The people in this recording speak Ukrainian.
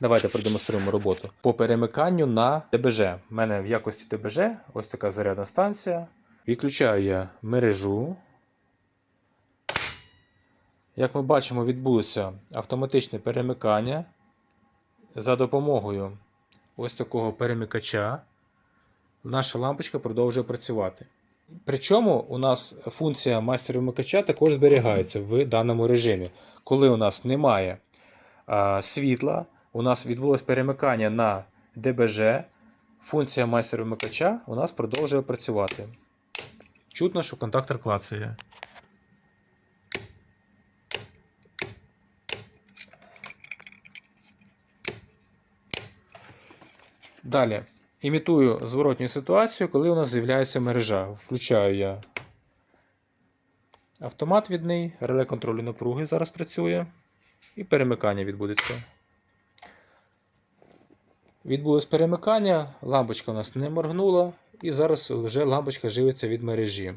Давайте продемонструємо роботу по перемиканню на ДБЖ. У мене в якості ДБЖ ось така зарядна станція. Відключаю я мережу. Як ми бачимо, відбулося автоматичне перемикання за допомогою ось такого перемикача. Наша лампочка продовжує працювати. Причому у нас функція майстер вимикача також зберігається в даному режимі. Коли у нас немає а, світла, у нас відбулось перемикання на ДБЖ, функція майстер вимикача у нас продовжує працювати. Чутно, що контактор клацає. Далі. Імітую зворотню ситуацію, коли у нас з'являється мережа. Включаю я автомат відний, реле контролю напруги зараз працює. І перемикання відбудеться. Відбулось перемикання, лампочка у нас не моргнула, і зараз вже лампочка живиться від мережі.